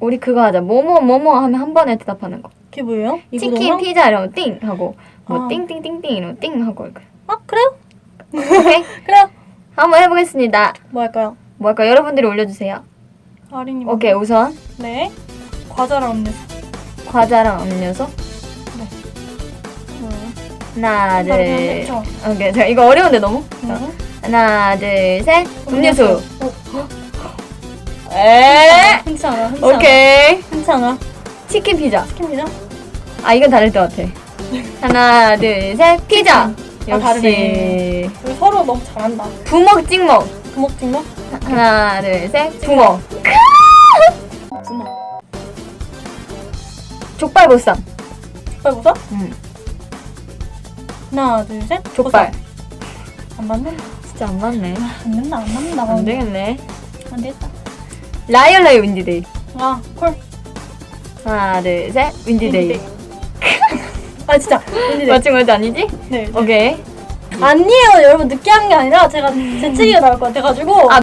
우리 그거 하자. 뭐뭐 뭐뭐 하면 한 번에 대답하는 거. 그게 뭐예요? 치킨, 이구동항? 피자 이러면 띵 하고 뭐 아. 띵띵띵띵 이러면 띵 하고 이렇게. 아 그래요? 오케이. 그래요. 한번 해보겠습니다. 뭐 할까요? 뭐 할까? 여러분들이 올려주세요. 아린님. 오케이 우선 네. 과자랑 음료수. 과자랑 음료수. 네. 음. 하나 둘. 오케이. 자 이거 어려운데 너무. 자, 음. 하나 둘 셋. 음료수. 어, 에. 흔치 않아. 오케이. 않아. 치킨 피자. 치킨이죠? 아 이건 다를 것 같아. 하나 둘 셋. 피자. 아, 다르네. 우리 서로 너무 잘한다. 부먹 찍먹. 구먹 찍먹? 하나 둘 셋. 붕어. 구먹. 족발 보쌈. 족발 보자? 음. 하나, 둘, 셋. 족발. 보쌈. 안 맞는? 진짜 안 맞네. 안 된다, 안 맞는다. 안 되겠네. 안 되겠다. 라이언라이 윈디데이. 아, 콜. 하나 둘 셋. 윈디데이. 아, 진짜. 윈디데이. 맞춘 거지 아니지? 네. 네. 오케이. 아니에요, 여러분. 느끼한 게 아니라 제가 재채기가 나올 것 같아가지고. 아.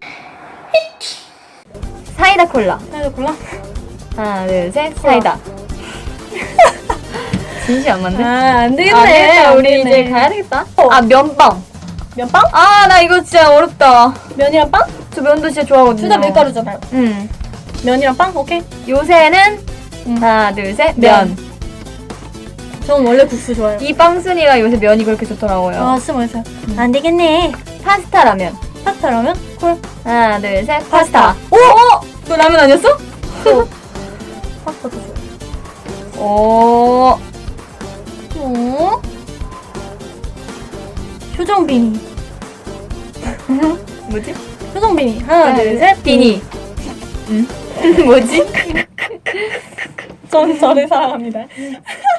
사이다 콜라. 하나, 골라. 하나 둘 셋. 사이다. 진심 안 맞네. 아, 안 되겠네. 아, 되겠다. 안 우리 되겠네. 이제 가야 되겠다. 어. 아 면빵. 면빵? 아 나 이거 진짜 어렵다. 면이랑 빵? 저 면도 진짜 좋아하거든요. 둘 다 밀가루잖아요. 응. 면이랑 빵? 오케이. 요새는 음. 하나 둘 셋. 면. 면. 저는 원래 국수 좋아해요. 이 빵순이가 요새 면이 그렇게 좋더라고요. 아, 진짜 맛있어요. 안 되겠네. 파스타 라면. 파스타 라면? 콜. 하나 둘 셋. 파스타. 파스타. 오! 어? 너 라면 아니었어? 파스타도 좋아요. 오. 어? 효정 비니. 뭐지? 효정비니. 하나, 둘, 셋. 비니. 응? 뭐지? 전 저를 사랑합니다.